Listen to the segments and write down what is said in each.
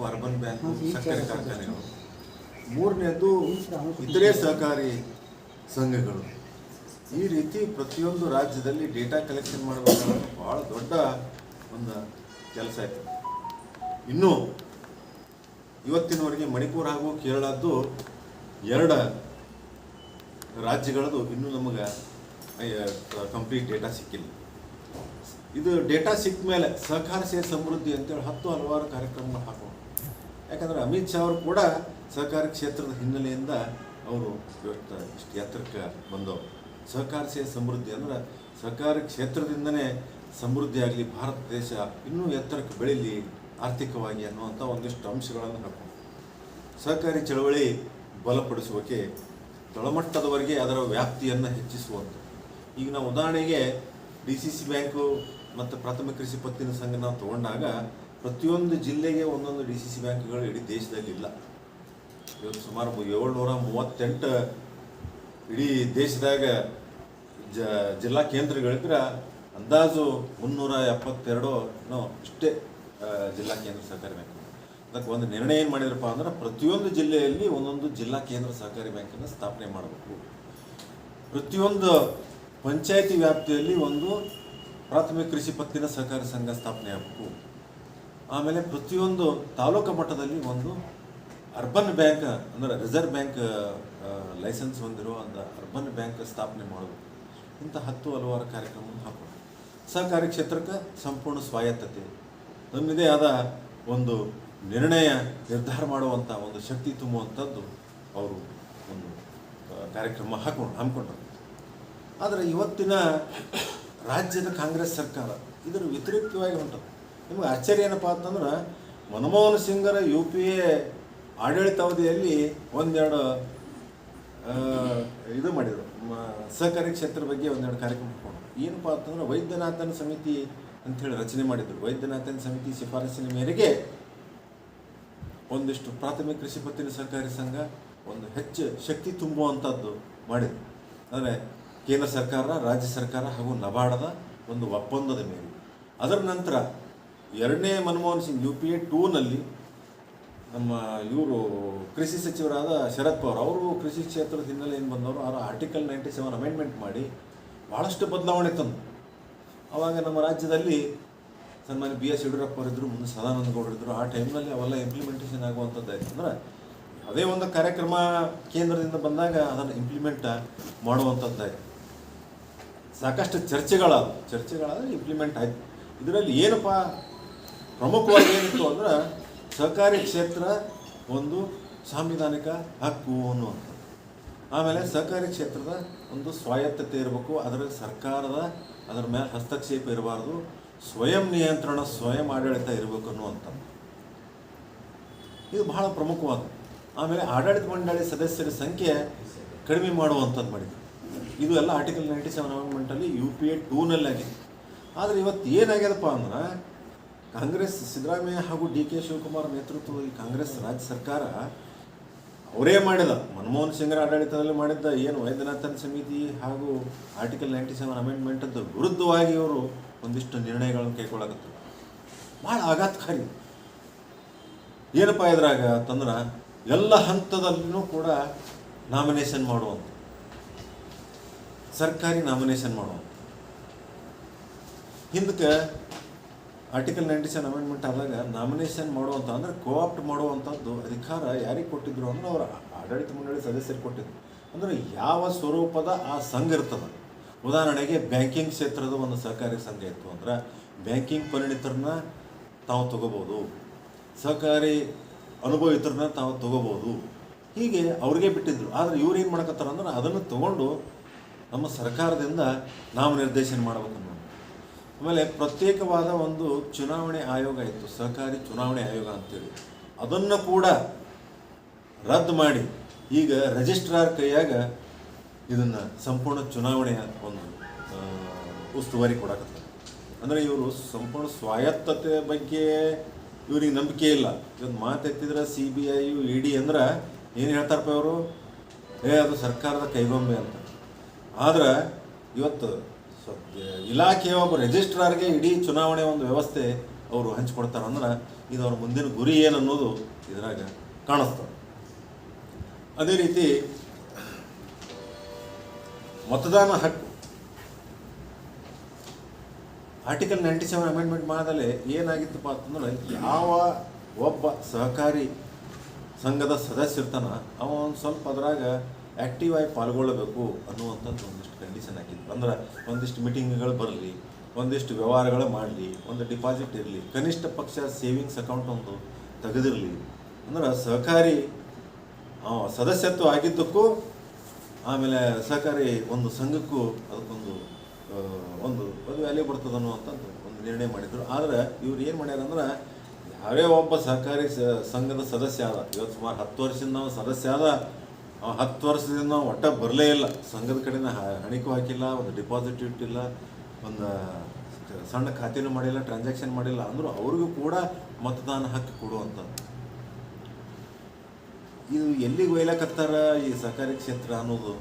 Bank urban bank ಸಕ್ಕರೆ ಕಾರ್ಖಾನೆಗಳು ಮೂರನೇದು ಇತರೆ ಸಹಕಾರಿ ಸಂಘಗಳು. ಈ ರೀತಿ ಪ್ರತಿಯೊಂದು ರಾಜ್ಯದಲ್ಲಿ ಡೇಟಾ ಕಲೆಕ್ಷನ್ ಮಾಡಬೇಕಾದ್ರೆ ಭಾಳ ದೊಡ್ಡ ಒಂದು ಕೆಲಸ ಆಯ್ತು. ಇನ್ನು ಇವತ್ತಿನವರೆಗೆ ಮಣಿಪುರ ಹಾಗೂ ಕೇರಳದ್ದು ಎರಡು ರಾಜ್ಯಗಳದ್ದು ಇನ್ನೂ ನಮಗೆ ಕಂಪ್ಲೀಟ್ ಡೇಟಾ ಸಿಕ್ಕಿಲ್ಲ. ಇದು ಡೇಟಾ ಸಿಕ್ಕ ಮೇಲೆ ಸಹಕಾರ ಸೇ ಸಮೃದ್ಧಿ ಅಂತೇಳಿ ಹತ್ತು ಹಲವಾರು ಕಾರ್ಯಕ್ರಮಗಳು ಹಾಕೋಣ ಯಾಕಂದ್ರೆ ಅಮಿತ್ ಶಾ ಅವರು ಕೂಡ ಸಹಕಾರಿ ಕ್ಷೇತ್ರದ ಹಿನ್ನೆಲೆಯಿಂದ ಅವರು ಇವತ್ತು ಇಷ್ಟು ಎತ್ತರಕ್ಕೆ ಬಂದವರು. ಸಹಕಾರ ಸೇ ಸಮೃದ್ಧಿ ಅಂದ್ರೆ ಸಹಕಾರಿ ಕ್ಷೇತ್ರದಿಂದನೇ ಸಮೃದ್ಧಿ ಆಗಲಿ, ಭಾರತ ದೇಶ ಇನ್ನೂ ಎತ್ತರಕ್ಕೆ ಬೆಳೀಲಿ ಆರ್ಥಿಕವಾಗಿ ಅನ್ನುವಂಥ ಒಂದಿಷ್ಟು ಅಂಶಗಳನ್ನು ಹಾಕೋ ಸಹಕಾರಿ ಚಳವಳಿ ಬಲಪಡಿಸುವಕ್ಕೆ ತಳಮಟ್ಟದವರೆಗೆ ಅದರ ವ್ಯಾಪ್ತಿಯನ್ನು ಹೆಚ್ಚಿಸುವಂಥ ಈಗ ನಾವು ಉದಾಹರಣೆಗೆ ಡಿ ಸಿ ಸಿ ಬ್ಯಾಂಕು ಮತ್ತು ಪ್ರಾಥಮಿಕ ಕೃಷಿ ಪತ್ತಿನ ಸಂಘ ನಾವು ತಗೊಂಡಾಗ ಪ್ರತಿಯೊಂದು ಜಿಲ್ಲೆಗೆ ಒಂದೊಂದು ಡಿ ಸಿ ಸಿ ಬ್ಯಾಂಕ್ಗಳು ಇಡೀ ದೇಶದಲ್ಲಿ ಇಲ್ಲ ಇವತ್ತು ಸುಮಾರು ಏಳ್ನೂರ ಮೂವತ್ತೆಂಟು ಇಡೀ ದೇಶದಾಗ ಜ, ಜಿಲ್ಲಾ ಕೇಂದ್ರಗಳಿದ್ರೆ ಅಂದಾಜು ಮುನ್ನೂರ ಎಪ್ಪತ್ತೆರಡು ಇಷ್ಟೇ ಜಿಲ್ಲಾ ಕೇಂದ್ರ ಸಹಕಾರಿ ಬ್ಯಾಂಕ್. ಅದಕ್ಕೆ ಒಂದು ನಿರ್ಣಯ ಏನು ಮಾಡಿದ್ರಪ್ಪ ಅಂದ್ರೆ ಪ್ರತಿಯೊಂದು ಜಿಲ್ಲೆಯಲ್ಲಿ ಒಂದೊಂದು ಜಿಲ್ಲಾ ಕೇಂದ್ರ ಸಹಕಾರಿ ಬ್ಯಾಂಕನ್ನು ಸ್ಥಾಪನೆ ಮಾಡಬೇಕು. ಪ್ರತಿಯೊಂದು ಪಂಚಾಯತಿ ವ್ಯಾಪ್ತಿಯಲ್ಲಿ ಒಂದು ಪ್ರಾಥಮಿಕ ಕೃಷಿ ಪತ್ತಿನ ಸಹಕಾರಿ ಸಂಘ ಸ್ಥಾಪನೆ ಆಗಬೇಕು. ಆಮೇಲೆ ಪ್ರತಿಯೊಂದು ತಾಲೂಕು ಮಟ್ಟದಲ್ಲಿ ಒಂದು ಅರ್ಬನ್ ಬ್ಯಾಂಕ್, ಅಂದರೆ ರಿಸರ್ವ್ ಬ್ಯಾಂಕ್ ಲೈಸೆನ್ಸ್ ಹೊಂದಿರೋ ಒಂದು ಅರ್ಬನ್ ಬ್ಯಾಂಕ್ ಸ್ಥಾಪನೆ ಮಾಡಬೇಕು ಇಂಥ ಹತ್ತು ಹಲವಾರು ಕಾರ್ಯಕ್ರಮವನ್ನು ಹಾಕೋಣ ಸಹಕಾರಿ ಕ್ಷೇತ್ರಕ್ಕೆ ಸಂಪೂರ್ಣ ಸ್ವಾಯತ್ತತೆ. ನಮ್ಮದೇ ಆದ ಒಂದು ನಿರ್ಣಯ ನಿರ್ಧಾರ ಮಾಡುವಂಥ ಒಂದು ಶಕ್ತಿ ತುಂಬುವಂಥದ್ದು ಅವರು ಒಂದು ಕಾರ್ಯಕ್ರಮ ಹಾಕೊಂಡು ಹಮ್ಮಿಕೊಂಡ್ರು ಆದರೆ ಇವತ್ತಿನ ರಾಜ್ಯದ ಕಾಂಗ್ರೆಸ್ ಸರ್ಕಾರ ಇದರ ವ್ಯತಿರಿಕ್ತವಾಗಿ ಹೊಂಟದು ನಿಮ್ಗೆ ಆಶ್ಚರ್ಯ ಏನಪ್ಪ ಅಂತಂದ್ರೆ, ಮನಮೋಹನ್ ಸಿಂಗರ ಯು ಪಿ ಎ ಆಡಳಿತಾವಧಿಯಲ್ಲಿ ಒಂದೆರಡು ಇದು ಮಾಡಿದರು. ಸಹಕಾರಿ ಕ್ಷೇತ್ರ ಬಗ್ಗೆ ಒಂದೆರಡು ಕಾರ್ಯಕ್ರಮ ಮಾಡಿಕೊಂಡು ಏನಪ್ಪ ಅಂತಂದ್ರೆ, ವೈದ್ಯನಾಥನ ಸಮಿತಿ ಅಂಥೇಳಿ ರಚನೆ ಮಾಡಿದರು. ವೈದ್ಯನಾಥನ ಸಮಿತಿ ಶಿಫಾರಸಿನ ಮೇರೆಗೆ ಒಂದಿಷ್ಟು ಪ್ರಾಥಮಿಕ ಕೃಷಿ ಪತ್ತಿನ ಸಹಕಾರಿ ಸಂಘ ಒಂದು ಹೆಚ್ಚು ಶಕ್ತಿ ತುಂಬುವಂಥದ್ದು ಮಾಡಿದರು. ಅಂದರೆ ಕೇಂದ್ರ ಸರ್ಕಾರ, ರಾಜ್ಯ ಸರ್ಕಾರ ಹಾಗೂ ನಬಾರ್ಡದ ಒಂದು ಒಪ್ಪಂದದ ಮೇಲೆ ಅದರ ನಂತರ ಎರಡನೇ Manmohan Singh U P A ಟೂನಲ್ಲಿ ನಮ್ಮ ಇವರು ಕೃಷಿ ಸಚಿವರಾದ ಶರದ್ ಪವಾರ್ ಅವರು ಕೃಷಿ ಕ್ಷೇತ್ರದ ಏನು ಬಂದವರು, ಅವರ ಆರ್ಟಿಕಲ್ ನೈಂಟಿ ಸೆವೆನ್ ಅಮೆಂಡ್ಮೆಂಟ್ ಮಾಡಿ ಭಾಳಷ್ಟು ಬದಲಾವಣೆ ತಂದು ಆವಾಗ ನಮ್ಮ ರಾಜ್ಯದಲ್ಲಿ ಸನ್ಮಾನ್ಯ ಬಿ ಎಸ್ ಯಡಿಯೂರಪ್ಪ ಅವರಿದ್ದರು ಮುಂದೆ ಸದಾನಂದ ಇದ್ದರು ಆ ಟೈಮ್ನಲ್ಲಿ ಅವೆಲ್ಲ ಇಂಪ್ಲಿಮೆಂಟೇಷನ್ ಆಗುವಂಥದ್ದಾಯ್ತು ಅಂದ್ರೆ ಅದೇ ಒಂದು ಕಾರ್ಯಕ್ರಮ ಕೇಂದ್ರದಿಂದ ಬಂದಾಗ ಅದನ್ನು ಇಂಪ್ಲಿಮೆಂಟ್ ಮಾಡುವಂಥದ್ದಾಯ್ತು ಸಾಕಷ್ಟು ಚರ್ಚೆಗಳಾದವು. ಚರ್ಚೆಗಳಾದರೆ ಇಂಪ್ಲಿಮೆಂಟ್ ಆಯ್ತು. ಇದರಲ್ಲಿ ಏನಪ್ಪ ಪ್ರಮುಖವಾಗಿ ಏನಿತ್ತು ಅಂದ್ರೆ ಸಹಕಾರಿ ಕ್ಷೇತ್ರ ಒಂದು ಸಾಂವಿಧಾನಿಕ ಹಕ್ಕು ಅನ್ನುವಂಥದ್ದು. ಆಮೇಲೆ ಸಹಕಾರಿ ಕ್ಷೇತ್ರದ ಒಂದು ಸ್ವಾಯತ್ತತೆ ಇರಬೇಕು, ಅದರ ಸರ್ಕಾರದ ಅದರ ಮೇಲೆ ಹಸ್ತಕ್ಷೇಪ ಇರಬಾರ್ದು, ಸ್ವಯಂ ನಿಯಂತ್ರಣ, ಸ್ವಯಂ ಆಡಳಿತ ಇರಬೇಕು ಅನ್ನುವಂಥದ್ದು. ಇದು ಬಹಳ ಪ್ರಮುಖವಾದ. ಆಮೇಲೆ ಆಡಳಿತ ಮಂಡಳಿ ಸದಸ್ಯರ ಸಂಖ್ಯೆ ಕಡಿಮೆ ಮಾಡುವಂಥದ್ದು ಮಾಡಿದ್ರು. ಇದು ಎಲ್ಲ ಆರ್ಟಿಕಲ್ ನೈಂಟಿ ಸೆವೆನ್ ಅಮೆಂಡ್ಮೆಂಟಲ್ಲಿ ಯು ಪಿ ಎ ಟೂನಲ್ಲಿ ಆಗಿದೆ ಆದರೆ ಇವತ್ತು ಏನಾಗ್ಯದಪ್ಪ ಅಂದ್ರೆ ಕಾಂಗ್ರೆಸ್, ಸಿದ್ದರಾಮಯ್ಯ ಹಾಗೂ ಡಿ ಕೆ ಶಿವಕುಮಾರ್ ನೇತೃತ್ವದ ಈ ಕಾಂಗ್ರೆಸ್ ರಾಜ್ಯ ಸರ್ಕಾರ ಅವರೇ ಮಾಡಿದ, ಮನಮೋಹನ್ ಸಿಂಗ್ರ ಆಡಳಿತದಲ್ಲಿ ಮಾಡಿದ್ದ, ಏನು ವೈದ್ಯನಾಥನ್ ಸಮಿತಿ ಹಾಗೂ ಆರ್ಟಿಕಲ್ ನೈಂಟಿ ಸೆವೆನ್ ಅಮೆಂಡ್ಮೆಂಟದ್ದು ವಿರುದ್ಧವಾಗಿ ಅವರು ಒಂದಿಷ್ಟು ನಿರ್ಣಯಗಳನ್ನು ಕೈಗೊಳ್ಳಾಗುತ್ತೆ ಭಾಳ ಆಘಾತಕಾರಿ. ಏನಪ್ಪ ಇದ್ರಾಗ ಅಂತಂದ್ರೆ, ಎಲ್ಲ ಹಂತದಲ್ಲಿನೂ ಕೂಡ ನಾಮಿನೇಷನ್ ಮಾಡುವಂಥ ಸರ್ಕಾರಿ ನಾಮಿನೇಷನ್ ಮಾಡುವಂಥ ಹಿಂದಕ್ಕೆ ಆರ್ಟಿಕಲ್ ನೈಂಟಿ ಸೆವೆನ್ ಅಮೆಂಡ್ಮೆಂಟ್ ಆದಾಗ ನಾಮಿನೇಷನ್ ಮಾಡುವಂಥ ಅಂದರೆ ಕೋಆಪ್ಟ್ ಮಾಡುವಂಥದ್ದು ಅಧಿಕಾರ ಯಾರಿಗೆ ಕೊಟ್ಟಿದ್ರು ಅಂದ್ರೆ ಅವರ ಆಡಳಿತ ಮಂಡಳಿ ಸದಸ್ಯರು ಕೊಟ್ಟಿದ್ರು. ಅಂದರೆ ಯಾವ ಸ್ವರೂಪದ ಆ ಸಂಘ ಇರ್ತದೆ? ಉದಾಹರಣೆಗೆ ಬ್ಯಾಂಕಿಂಗ್ ಕ್ಷೇತ್ರದ ಒಂದು ಸಹಕಾರಿ ಸಂಘ ಇತ್ತು ಅಂದ್ರೆ ಬ್ಯಾಂಕಿಂಗ್ ಪರಿಣಿತರನ್ನ ತಾವು ತಗೋಬೋದು. ಸಹಕಾರಿ ಅನುಭವಿತರನ್ನ ತಾವು ತಗೋಬೋದು. ಹೀಗೆ ಅವ್ರಿಗೆ ಬಿಟ್ಟಿದ್ರು. ಆದರೆ ಇವ್ರು ಏನು ಮಾಡಕತ್ತಾರ ಅಂದ್ರೆ ಅದನ್ನು ತಗೊಂಡು ನಮ್ಮ ಸರ್ಕಾರದಿಂದ ನಾಮನಿರ್ದೇಶನ ನಿರ್ದೇಶನ ಮಾಡಬೇಕನ್ನೋ ಆಮೇಲೆ ಪ್ರತ್ಯೇಕವಾದ ಒಂದು ಚುನಾವಣೆ ಆಯೋಗ ಇತ್ತು ಸಹಕಾರಿ ಚುನಾವಣೆ ಆಯೋಗ ಅಂತೇಳಿ. ಅದನ್ನು ಕೂಡ ರದ್ದು ಮಾಡಿ, ಈಗ ರಿಜಿಸ್ಟ್ರಾರ್ ಕೈಯಾಗ ಇದನ್ನು ಸಂಪೂರ್ಣ ಚುನಾವಣೆಯ ಒಂದು ಉಸ್ತುವಾರಿ ಕೊಡಕತ್ತಾರೆ. ಅಂದರೆ ಇವರು ಸಂಪೂರ್ಣ ಸ್ವಾಯತ್ತತೆ ಬಗ್ಗೆ ಇವ್ರಿಗೆ ನಂಬಿಕೆ ಇಲ್ಲ. ಇವತ್ತು ಮಾತೆತ್ತಿದ್ರೆ C B I E D ಅಂದ್ರೆ ಏನು ಹೇಳ್ತಾರಪ್ಪ ಇವರು? ಏ, ಅದು ಸರ್ಕಾರದ ಕೈಗೊಂಬೆ ಅಂತ. ಆದ್ರೆ ಇವತ್ತು ಸ್ವಲ್ಪ ಇಲಾಖೆಯ ಒಬ್ಬ ರಿಜಿಸ್ಟ್ರಾರ್ಗೆ ಇಡೀ ಚುನಾವಣೆ ಒಂದು ವ್ಯವಸ್ಥೆ ಅವರು ಹಂಚಿಕೊಡ್ತಾರೆ ಅಂದ್ರೆ ಇದು ಅವ್ರ ಮುಂದಿನ ಗುರಿ ಏನು ಅನ್ನೋದು ಇದರಾಗ ಕಾಣಿಸ್ತದೆ ಅದೇ ರೀತಿ ಮತದಾನ ಹಕ್ಕು. ಆರ್ಟಿಕಲ್ ನೈಂಟಿ ಸೆವೆನ್ ಅಮೆಂಡ್ಮೆಂಟ್ ಮಾಡಿದಲ್ಲಿ ಏನಾಗಿತ್ತಪ್ಪ ಅಂತಂದ್ರೆ ಯಾವ ಒಬ್ಬ ಸಹಕಾರಿ ಸಂಘದ ಸದಸ್ಯ ಇರ್ತಾನ ಅವ ಒಂದು ಸ್ವಲ್ಪ ಅದ್ರಾಗ ಆ್ಯಕ್ಟಿವ್ ಆಗಿ ಪಾಲ್ಗೊಳ್ಳಬೇಕು ಅನ್ನುವಂಥದ್ದು ಒಂದಿಷ್ಟು ಕಂಡೀಷನ್ ಹಾಕಿದ್ರು ಅಂದ್ರೆ ಒಂದಿಷ್ಟು ಮೀಟಿಂಗ್ಗಳು ಬರಲಿ, ಒಂದಿಷ್ಟು ವ್ಯವಹಾರಗಳು ಮಾಡಲಿ, ಒಂದು ಡಿಪಾಸಿಟ್ ಇರಲಿ, ಕನಿಷ್ಠ ಪಕ್ಷ ಸೇವಿಂಗ್ಸ್ ಅಕೌಂಟ್ ಒಂದು ತೆಗೆದಿರಲಿ. ಅಂದ್ರೆ ಸಹಕಾರಿ ಸದಸ್ಯತ್ವ ಆಗಿದ್ದಕ್ಕೂ ಆಮೇಲೆ ಸಹಕಾರಿ ಒಂದು ಸಂಘಕ್ಕೂ ಅದಕ್ಕೊಂದು ಒಂದು ಒಂದು ವ್ಯಾಲ್ಯೂ ಬರ್ತದೆ ಅನ್ನುವಂಥದ್ದು ಒಂದು ನಿರ್ಣಯ ಮಾಡಿದ್ರು. ಆದರೆ ಇವ್ರು ಏನು ಮಾಡ್ಯಾರ ಅಂದ್ರೆ ಯಾವೇ ಒಬ್ಬ ಸಹಕಾರಿ ಸಂಘದ ಸದಸ್ಯ ಆದ, ಇವತ್ತು ಸುಮಾರು ಹತ್ತು ವರ್ಷದಿಂದ ಸದಸ್ಯ ಆದ ಅವ ಹತ್ತು ವರ್ಷದಿಂದ ಒಟ್ಟ ಬರಲೇ ಇಲ್ಲ. ಸಂಘದ ಕಡೆನ ಹಣಿಕು ಹಾಕಿಲ್ಲ, ಒಂದು ಡಿಪಾಸಿಟ್ ಇಟ್ಟಿಲ್ಲ, ಒಂದು ಸಣ್ಣ ಖಾತೆನೂ ಮಾಡಿಲ್ಲ ಟ್ರಾನ್ಸಾಕ್ಷನ್ ಮಾಡಿಲ್ಲ. ಅಂದರೂ ಅವ್ರಿಗೂ ಕೂಡ ಮತದಾನ ಹಕ್ಕು ಕೊಡುವಂಥದ್ದು. ಇದು ಎಲ್ಲಿಗೆ ಒಯ್ಲಕತ್ತಾರ ಈ ಸಹಕಾರಿ ಕ್ಷೇತ್ರ ಅನ್ನೋದು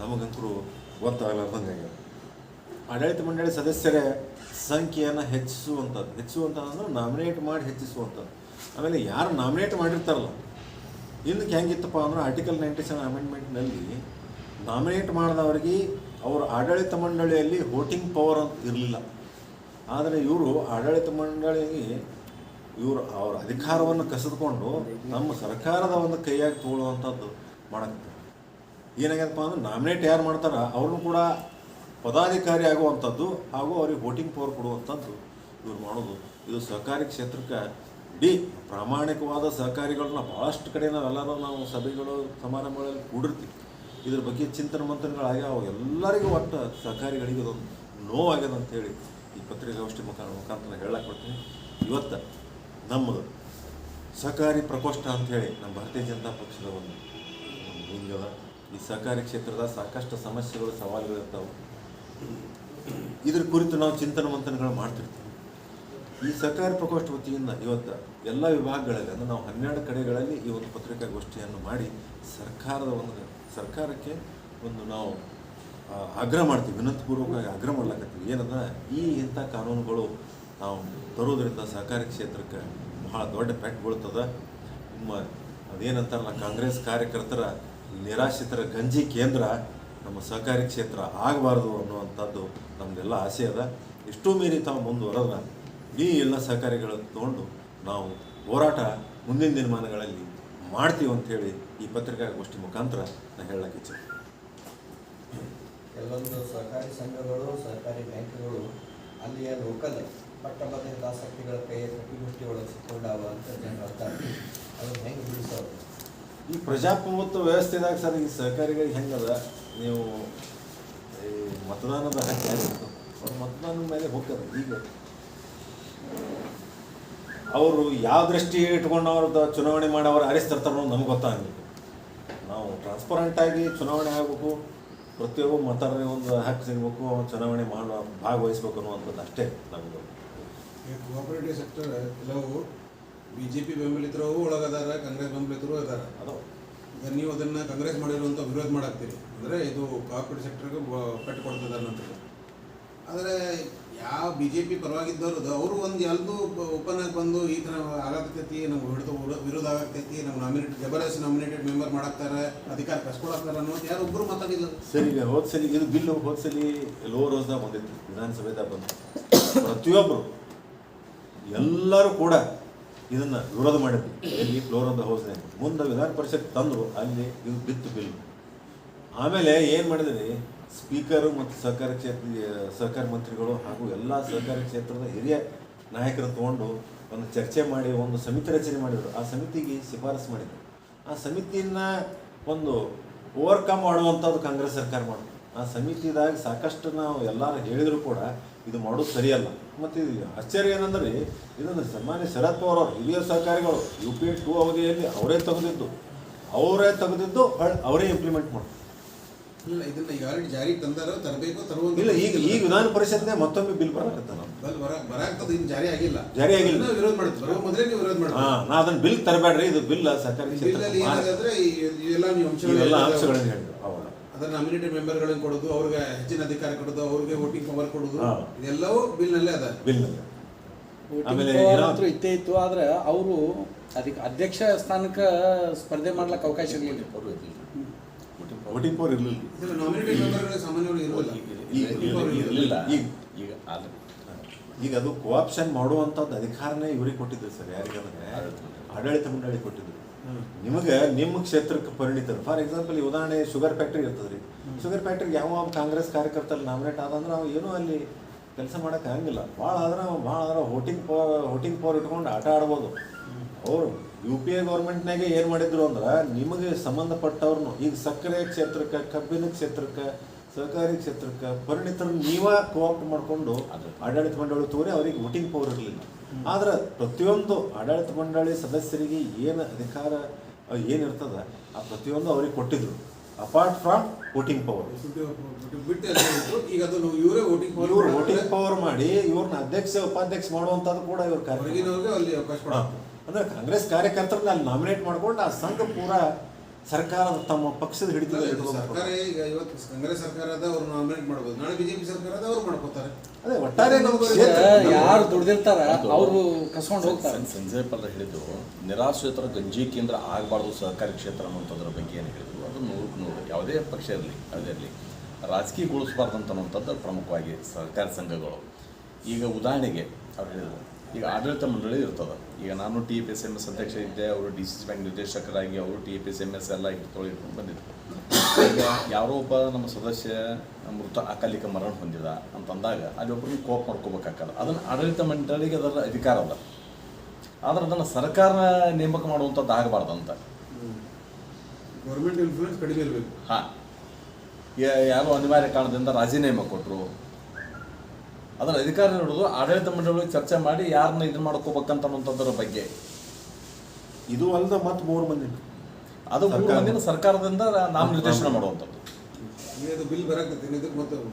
ನಮಗಂತೂ ಗೊತ್ತಾಗಲಾರ್ದಂಗೆ. ಆಡಳಿತ ಮಂಡಳಿ ಸದಸ್ಯರೇ ಸಂಖ್ಯೆಯನ್ನು ಹೆಚ್ಚಿಸುವಂಥದ್ದು. ಹೆಚ್ಚಿಸುವಂಥದ್ದು ಅಂದ್ರೆ ನಾಮಿನೇಟ್ ಮಾಡಿ ಹೆಚ್ಚಿಸುವಂಥದ್ದು. ಆಮೇಲೆ ಯಾರು ನಾಮಿನೇಟ್ ಮಾಡಿರ್ತಾರಲ್ಲ ಹಿಂದಕ್ಕೆ ಹೆಂಗಿತ್ತಪ್ಪ ಅಂದ್ರೆ ಆರ್ಟಿಕಲ್ ನೈಂಟಿ ಸೆವೆನ್ ಅಮೆಂಡ್ಮೆಂಟ್ನಲ್ಲಿ ನಾಮಿನೇಟ್ ಮಾಡಿದವರಿಗೆ ಅವರ ಆಡಳಿತ ಮಂಡಳಿಯಲ್ಲಿ ವೋಟಿಂಗ್ ಪವರ್ ಅಂತ ಇರಲಿಲ್ಲ. ಆದರೆ ಇವರು ಆಡಳಿತ ಮಂಡಳಿಗೆ ಇವರು ಅವ್ರ ಅಧಿಕಾರವನ್ನು ಕಸಿದುಕೊಂಡು ನಮ್ಮ ಸರ್ಕಾರದ ಒಂದು ಕೈಯಾಗಿ ತಗೊಳ್ಳುವಂಥದ್ದು ಮಾಡಕ್ಕೆ ಏನಾಗ್ಯದಪ್ಪ ಅಂದ್ರೆ ನಾಮಿನೇಟ್ ಯಾರು ಮಾಡ್ತಾರ ಅವ್ರನ್ನೂ ಕೂಡ ಪದಾಧಿಕಾರಿ ಆಗುವಂಥದ್ದು ಹಾಗೂ ಅವ್ರಿಗೆ ವೋಟಿಂಗ್ ಪವರ್ ಕೊಡುವಂಥದ್ದು ಇವ್ರು ಮಾಡೋದು. ಇದು ಸರ್ಕಾರಿ ಕ್ಷೇತ್ರಕ್ಕೆ ಇಡೀ ಪ್ರಾಮಾಣಿಕವಾದ ಸಹಕಾರಿಗಳನ್ನ ಭಾಳಷ್ಟು ಕಡೆ ನಾವೆಲ್ಲರೂ ನಾವು ಸಭೆಗಳು, ಸಮಾರಂಭಗಳಲ್ಲಿ ಕೂಡಿರ್ತೀವಿ. ಇದ್ರ ಬಗ್ಗೆ ಚಿಂತನೆ ಮಂಥನಗಳಾಗ್ಯಾವ ಎಲ್ಲರಿಗೂ ಒಟ್ಟು ಸಹಕಾರಿಗಳಿಗೆ ಇದೊಂದು ನೋವಾಗ್ಯದ ಅಂತೇಳಿ ಈ ಪತ್ರಿಕಾಗೋಷ್ಠಿ ಮುಖಾಂತರ ಮುಖಾಂತರ ಹೇಳಕ್ಕೆ ಬರ್ತೀನಿ. ಇವತ್ತು ನಮ್ಮದು ಸಹಕಾರಿ ಪ್ರಕೋಷ್ಠ ಅಂಥೇಳಿ ನಮ್ಮ ಭಾರತೀಯ ಜನತಾ ಪಕ್ಷದ ಒಂದು wing ಈ ಸಹಕಾರಿ ಕ್ಷೇತ್ರದ ಸಾಕಷ್ಟು ಸಮಸ್ಯೆಗಳು, ಸವಾಲುಗಳು ಇರ್ತಾವೆ. ಇದ್ರ ಕುರಿತು ನಾವು ಚಿಂತನೆ ಮಂಥನಗಳು ಮಾಡ್ತಿರ್ತೀವಿ. ಈ ಸಹಕಾರಿ ಪ್ರಕೋಷ್ಠ ವತಿಯಿಂದ ಇವತ್ತು ಎಲ್ಲ ವಿಭಾಗಗಳಲ್ಲಿ ಅಂದರೆ ನಾವು ಹನ್ನೆರಡು ಕಡೆಗಳಲ್ಲಿ ಈ ಒಂದು ಪತ್ರಿಕಾಗೋಷ್ಠಿಯನ್ನು ಮಾಡಿ ಸರ್ಕಾರದ ಒಂದು ಸರ್ಕಾರಕ್ಕೆ ಒಂದು ನಾವು ಆಗ್ರಹ ಮಾಡ್ತೀವಿ, ವಿನಂತಿಪೂರ್ವಕವಾಗಿ ಆಗ್ರಹ ಮಾಡ್ಲಕತ್ತೀವಿ. ಏನಂದ್ರೆ ಈ ಇಂಥ ಕಾನೂನುಗಳು ನಾವು ತರೋದ್ರಿಂದ ಸಹಕಾರಿ ಕ್ಷೇತ್ರಕ್ಕೆ ಬಹಳ ದೊಡ್ಡ ಪೆಟ್ಟು ಬೀಳ್ತದೆ. ನಿಮ್ಮ ಅದೇನಂತಾರಲ್ಲ, ಕಾಂಗ್ರೆಸ್ ಕಾರ್ಯಕರ್ತರ ನಿರಾಶ್ರಿತರ ಗಂಜಿ ಕೇಂದ್ರ ನಮ್ಮ ಸಹಕಾರಿ ಕ್ಷೇತ್ರ ಆಗಬಾರ್ದು ಅನ್ನುವಂಥದ್ದು ನಮ್ಮದೆಲ್ಲ ಆಸೆ ಅದ. ಇಷ್ಟೂ ಮೀರಿ ತಾವು ಮುಂದುವರೆದ ಈ ಎಲ್ಲ ಸಹಕಾರಿಗಳನ್ನು ತಗೊಂಡು ನಾವು ಹೋರಾಟ ಮುಂದಿನ ದಿನಮಾನಗಳಲ್ಲಿ ಮಾಡ್ತೀವಿ ಅಂಥೇಳಿ ಈ ಪತ್ರಿಕಾಗೋಷ್ಠಿ ಮುಖಾಂತರ ನಾನು ಹೇಳಕ್ಕೆ ಇಚ್ಛೆ. ಕೆಲವೊಂದು ಸಹಕಾರಿ ಸಂಘಗಳು ಸಹಕಾರಿ ಬ್ಯಾಂಕ್ಗಳು ಅಲ್ಲಿಯ ಲೋಕಲ್ ಪಟ್ಟಭದ್ರ ಹಿತಾಸಕ್ತಿಗಳ ಕೈಯ ಕಪಿಮುಷ್ಟಿ ಒಳಗೆ ಸಿಕ್ಕೊಂಡಾವ ಅಂತ ಜನರು ಅರ್ಥ ಅದನ್ನು ಹೆಂಗೆ ಬಿಡಿಸೋದು ಈ ಪ್ರಜಾಪ್ರಭುತ್ವ ವ್ಯವಸ್ಥೆದಾಗ ಸರ್ ಈ ಸಹಕಾರಿಗಳಿಗೆ ಹೆಂಗದ? ನೀವು ಈ ಮತದಾನದ ಹಕ್ಕು ಅವ್ರ ಮತದಾನದ ಮೇಲೆ ಹೋಗ್ತದೆ ಈಗ. ಅವರು ಯಾವ ದೃಷ್ಟಿ ಇಟ್ಕೊಂಡು ಅವ್ರದ್ದು ಚುನಾವಣೆ ಮಾಡಿ ಅವ್ರು ಹರಿಸ್ತಿರ್ತಾರೋ ಅನ್ನೋದು ನಮ್ಗೆ ಗೊತ್ತಾಗಲಿಲ್ಲ. ನಾವು ಟ್ರಾನ್ಸ್ಪರೆಂಟ್ ಆಗಿ ಚುನಾವಣೆ ಆಗಬೇಕು ಪ್ರತಿಯೊಬ್ಬ ಮತದಾರರಿಗೆ ಒಂದು ಹಕ್ಕು ಸಿಗಬೇಕು ಅವ್ನು ಚುನಾವಣೆ ಮಾಡೋ ಭಾಗವಹಿಸ್ಬೇಕು ಅನ್ನುವಂಥದ್ದು ಅಷ್ಟೇ ನಮ್ಮದು ಕೋಆಪರೇಟಿವ್ ಸೆಕ್ಟರ್ ಕೆಲವು ಬಿ ಜೆ ಪಿ ಬೆಂಬಲಿತರು ಒಳಗದಾರ ಕಾಂಗ್ರೆಸ್ ಬೆಂಬಲಿತರು ಅದಾರ ಅದು ಈಗ ನೀವು ಅದನ್ನು ಕಾಂಗ್ರೆಸ್ ಮಾಡಿರುವಂಥ ವಿರೋಧ ಮಾಡಾಕ್ತೀರಿ. ಅಂದರೆ ಇದು ಕೋಆಪರೇಟಿವ್ ಸೆಕ್ಟರ್ಗೆ ಪೆಟ್ಟು ಕೊಡ್ತಿದ್ದಾರೆ ಅನ್ನೋದು ಆದರೆ ಯಾವ ಬಿ ಜೆ ಪಿ ಪರವಾಗಿದ್ದವರು ಅವರು ಒಂದು ಎಲ್ದು ಓಪನ್ ಆಗಿ ಬಂದು ಈ ಥರ ಆಗತೈತಿ ನಮ್ಗೆ ಹಿಡಿದು ವಿರೋಧ ಆಗತೈತಿ ನಮ್ಮ ನಾಮಿನೇಟ್ ಜಬರ್ದಸ್ತ್ ನಾಮಿನೇಟೆಡ್ ಮೆಂಬರ್ ಮಾಡಾಕ್ತಾರೆ, ಅಧಿಕಾರ ಕಸ್ಕೊಳಕ್ತಾರೆ ಅನ್ನೋದು ಯಾರು ಒಬ್ಬರು ಮಾತಾಡಿಲ್ಲ ಸರಿ ಹೋದ ಸಲ ಇದು ಬಿಲ್ ಹೋದ ಸಲ ಲೋವರ್ ಹೌಸ್ದಾಗ ಬಂದಿತ್ತು ವಿಧಾನಸಭೆದಾಗ ಬಂದು. ಪ್ರತಿಯೊಬ್ಬರು ಎಲ್ಲರೂ ಕೂಡ ಇದನ್ನ ವಿರೋಧ ಮಾಡಿದ್ರು. ಎಲ್ಲಿ? ಫ್ಲೋರ್ ಆಫ್ ದ ಹೌಸ್ನಾಗ ಮುಂದೆ ವಿಧಾನ ಪರಿಷತ್ ತಂದರು, ಅಲ್ಲಿ ಇದು ಬಿತ್ತು ಬಿಲ್ ಆಮೇಲೆ ಏನು ಮಾಡಿದ್ರಿ? ಸ್ಪೀಕರು ಮತ್ತು ಸಹಕಾರ ಕ್ಷೇತ್ರ ಸಹಕಾರ ಮಂತ್ರಿಗಳು ಹಾಗೂ ಎಲ್ಲ ಸಹಕಾರ ಕ್ಷೇತ್ರದ ಹಿರಿಯ ನಾಯಕರು ತಗೊಂಡು ಒಂದು ಚರ್ಚೆ ಮಾಡಿ, ಒಂದು ಸಮಿತಿ ರಚನೆ ಮಾಡಿದರು. ಆ ಸಮಿತಿಗೆ ಶಿಫಾರಸು ಮಾಡಿದರು. ಆ ಸಮಿತಿಯನ್ನು ಒಂದು ಓವರ್ಕಮ್ ಮಾಡುವಂಥದ್ದು ಕಾಂಗ್ರೆಸ್ ಸರ್ಕಾರ ಮಾಡಿದ್ರು. ಆ ಸಮಿತಿದಾಗ ಸಾಕಷ್ಟು ನಾವು ಎಲ್ಲರೂ ಹೇಳಿದರೂ ಕೂಡ ಇದು ಮಾಡೋದು ಸರಿಯಲ್ಲ. ಮತ್ತು ಇದು ಆಶ್ಚರ್ಯ ಏನಂದ್ರೆ ಇದನ್ನು ಸನ್ಮಾನ್ಯ ಶರದ್ ಪವಾರ್ ಅವರು ಹಿರಿಯ ಸಹಕಾರಿಗಳು, ಯು ಪಿ ಟೂ ಅವಧಿಯಲ್ಲಿ ಅವರೇ ತೆಗೆದಿದ್ದು. ಅವರೇ ತೆಗೆದಿದ್ದು, ಅವರೇ ಇಂಪ್ಲಿಮೆಂಟ್ ಮಾಡ್ತಾರೆ ಇಲ್ಲ ಇದನ್ನ ಈಗ ಆಲ್ರೆಡಿ ಜಾರಿಗೆ ತಂದಾರೋ ತರಬೇಕು ತರುವಂತ ಇಲ್ಲ ಈಗ ಈಗ ವಿಧಾನ ಪರಿಷತ್ನೇ ಮತ್ತೊಮ್ಮೆ ಬಿಲ್ ಬರಕತ್ತ ನಾವು ಬಲ್ ಬರ ಬರಾಗ್ತದ ಇದು ಜಾರಿ ಆಗಿಲ್ಲ. ಜಾರಿ ಆಗಿಲ್ಲ. ವಿರೋಧ ಮಾಡ್ತೀವಿ ಬರೋ ಮೊದಲೇ ನೀವು ವಿರೋಧ ಹಾ ಮಾಡ್ತೀವಿ ನಾ ಅದನ್ನ ಬಿಲ್ ತರಬೇಡ್ರಿ ಇದು ಬಿಲ್ ಸರ್ಕಾರಿ ಬಿಲ್ಲಲ್ಲಿ ಏನಾದ್ರೆ ಇವೆಲ್ಲ ನೀವು ಅಂಶಗಳು ಇವೆಲ್ಲ ಹೇಳಿದ್ರೆ ಅಂಶಗಳನ್ನು ಹೇಳಿದ್ರು ಅವಾಗ ಅದನ್ನ ನಾಮಿನೇಟೆಡ್ ಮೆಂಬರ್ಗಳನ್ನು ಕೊಡೋದು ಅವ್ರಿಗೆ ಹೆಚ್ಚಿನ ಅಧಿಕಾರ ಕೊಡೋದು ಅವ್ರಿಗೆ ವೋಟಿಂಗ್ ಪವರ್ ಕೊಡೋದು ಹಾ. ಇದೆಲ್ಲವೂ ಬಿಲ್ನಲ್ಲೇ ಅದ. ಬಿಲ್ ಆಮೇಲೆ ಇತ್ತೇ ಇತ್ತು ಆದ್ರೆ ಅವರು ಅದಕ್ಕೆ ಅಧ್ಯಕ್ಷ ಸ್ಥಾನಕ್ಕೆ ಸ್ಪರ್ಧೆ ಮಾಡ್ಲಿಕ್ಕೆ ಅವಕಾಶ ಇರಲಿಲ್ಲ. ವೋಟಿಂಗ್ ಪವರ್ ಇರಲಿಲ್ಲ ಈಗ ಈಗ ಆದ್ರೆ ಈಗ ಅದು ಕೋಆಪ್ಷನ್ ಮಾಡುವಂಥದ್ದು ಅಧಿಕಾರನೇ ಇವರಿಗೆ ಕೊಟ್ಟಿದ್ರು ಸರ್ ಯಾರಿಗಂದ್ರೆ? ಆಡಳಿತ ಮಂಡಳಿ ಕೊಟ್ಟಿದ್ರು. ನಿಮಗೆ ನಿಮ್ಮ ಕ್ಷೇತ್ರಕ್ಕೆ ಪರಿಣಿತರು. ಫಾರ್ ಎಕ್ಸಾಂಪಲ್ ಈ ಉದಾಹರಣೆ ಶುಗರ್ ಫ್ಯಾಕ್ಟ್ರಿ ಇರ್ತದ್ರಿ. ರೀ ಶುಗರ್ ಫ್ಯಾಕ್ಟ್ರಿಗೆ ಯಾವ ಕಾಂಗ್ರೆಸ್ ಕಾರ್ಯಕರ್ತರಲ್ಲಿ ನಾಮಿನೇಟ್ ಆದಂದ್ರೆ ಅವ ಏನೂ ಅಲ್ಲಿ ಕೆಲಸ ಮಾಡಕ್ಕೆ ಆಗಂಗಿಲ್ಲ. ಭಾಳ ಆದ್ರೆ ಭಾಳ ಆದ್ರೆ ಹೋಟಿಂಗ್ ಪವರ್ ವೋಟಿಂಗ್ ಪವರ್ ಇಟ್ಕೊಂಡು ಆಟ ಆಡ್ಬೋದು. ಅವರು ಯು ಪಿ ಎ ಗೌರ್ಮೆಂಟ್ನಾಗೆ ಏನು ಮಾಡಿದ್ರು ಅಂದ್ರೆ ನಿಮಗೆ ಸಂಬಂಧಪಟ್ಟವ್ರನ್ನು ಈಗ ಸಕ್ಕರೆ ಕ್ಷೇತ್ರಕ್ಕೆ ಕಬ್ಬಿನ ಕ್ಷೇತ್ರಕ್ಕೆ ಸಹಕಾರಿ ಕ್ಷೇತ್ರಕ್ಕೆ ಪರಿಣಿತರು ನೀವೇ ಕೋಆಪ್ಟ್ ಮಾಡಿಕೊಂಡು ಅದು. ಆಡಳಿತ ಮಂಡಳಿ ತೋರಿ ಅವ್ರಿಗೆ ವೋಟಿಂಗ್ ಪವರ್ ಇರಲಿಲ್ಲ. ಆದ್ರೆ ಪ್ರತಿಯೊಂದು ಆಡಳಿತ ಮಂಡಳಿ ಸದಸ್ಯರಿಗೆ ಏನು ಅಧಿಕಾರ ಏನಿರ್ತದ ಆ ಪ್ರತಿಯೊಂದು ಅವ್ರಿಗೆ ಕೊಟ್ಟಿದ್ರು. Apart from voting power. ಈಗ ಅದನ್ನು ಇವರೇ ವೋಟಿಂಗ್ ಇವ್ರು ವೋಟಿಂಗ್ ಪವರ್ ಮಾಡಿ ಇವ್ರನ್ನ ಅಧ್ಯಕ್ಷ ಉಪಾಧ್ಯಕ್ಷ ಮಾಡುವಂಥದ್ದು ಕೂಡ ಇವ್ರ ಕಾರ್ಯ. ಅಂದ್ರೆ ಕಾಂಗ್ರೆಸ್ ಕಾರ್ಯಕರ್ತರನ್ನ ಅಲ್ಲಿ ನಾಮಿನೇಟ್ ಮಾಡ್ಕೊಂಡು ಆ ಸಂಘ ಪೂರ ಸರ್ಕಾರದ ತಮ್ಮ ಪಕ್ಷದ ಹಿಡಿತದ ಸರ್ಕಾರ ಈಗ ಇವತ್ತು ಕಾಂಗ್ರೆಸ್ ಸರ್ಕಾರದ ಅವ್ರು ನಾಮಿನೇಟ್ ಮಾಡ್ಬೋದು. ನಾಳೆ ಬಿಜೆಪಿ ಸರ್ಕಾರದ ಅವ್ರು ಮಾಡ್ಕೋತಾರೆ ಅದೇ ಒಟ್ಟಾರೆ ಯಾರು ದುಡ್ದಿರ್ತಾರ ಅವರು ಕಸ್ಕೊಂಡು ಹೋಗ್ತಾರೆ. ಸಂಜಯ್ ಪಲ್ಲ ಹೇಳಿದ್ರು ನಿರಾಶ್ರಿತರ ಗಂಜಿ ಕೇಂದ್ರ ಆಗಬಾರ್ದು ಸಹಕಾರಿ ಕ್ಷೇತ್ರ ಅನ್ನೋಂಥದ್ರ ಬಗ್ಗೆ ಏನು ಹೇಳಿದ್ರು? ಅದು ನೂರಕ್ಕೆ ನೂರು ಯಾವುದೇ ಪಕ್ಷ ಇರಲಿ ಅದೇ ಇರಲಿ. ರಾಜಕೀಯಗೊಳಿಸಬಾರ್ದು ಅನ್ನೋಂಥದ್ದು ಪ್ರಮುಖವಾಗಿ ಸಹಕಾರಿ ಸಂಘಗಳು. ಈಗ ಉದಾಹರಣೆಗೆ ಅವ್ರು ಹೇಳಿದ್ರು ಈಗ ಆಡಳಿತ ಮಂಡಳಿ ಇರ್ತದೆ. ಈಗ ನಾನು T P S M S ಅಧ್ಯಕ್ಷ ಇದ್ದೆ ಅವರು ಡಿ ಸಿ ಸಿ ಬ್ಯಾಂಕ್ ನಿರ್ದೇಶಕರಾಗಿ ಅವರು T P S M S ಎಲ್ಲ ಇಟ್ಕೊಂಡು ಇಟ್ಕೊಂಡು ಬಂದಿದ್ರು. ಈಗ ಯಾರೋ ಒಬ್ಬ ನಮ್ಮ ಸದಸ್ಯ ಮೃತ ಅಕಾಲಿಕ ಮರಣ ಹೊಂದಿದ ಅಂತಂದಾಗ ಅಲ್ಲಿ ಒಬ್ಬರು ಕೋಪ್ ಮಾಡ್ಕೋಬೇಕಾಗಲ್ಲ. ಅದನ್ನು ಆಡಳಿತ ಮಂಡಳಿಗೆ ಅದರ ಅಧಿಕಾರ ಅಲ್ಲ ಆದ್ರೆ ಅದನ್ನು ಸರ್ಕಾರ ನೇಮಕ ಮಾಡುವಂಥದ್ದು ಆಗಬಾರ್ದು ಅಂತ ಗೌರ್ಮೆಂಟ್ ಇನ್ಫ್ಲೂಯೆನ್ಸ್ ಕಡಿಮೆ ಇರಬೇಕು. ಹಾಂ. ಯಾರೋ ಅನಿವಾರ್ಯ ಕಾರಣದಿಂದ ರಾಜೀನಾಮೆ ಕೊಟ್ಟರು ಅದರ ಅಧಿಕಾರ ಹಿಡಿದು ಆಡಳಿತ ಮಂಡಳಿ ಚರ್ಚೆ ಮಾಡಿ ಯಾರನ್ನ ಇದನ್ನ ಮಾಡ್ಕೋಬೇಕಂತ ಅನ್ನೋಂಥದ್ರ ಬಗ್ಗೆ. ಇದು ಅಲ್ಲದ ಮತ್ತೆ ಮೂರು ಮಂದಿ ಅದು ಮೂರು ಮಂದಿನ ಸರ್ಕಾರದಿಂದ ನಾಮ ನಿರ್ದೇಶನ ಮಾಡುವಂಥದ್ದು.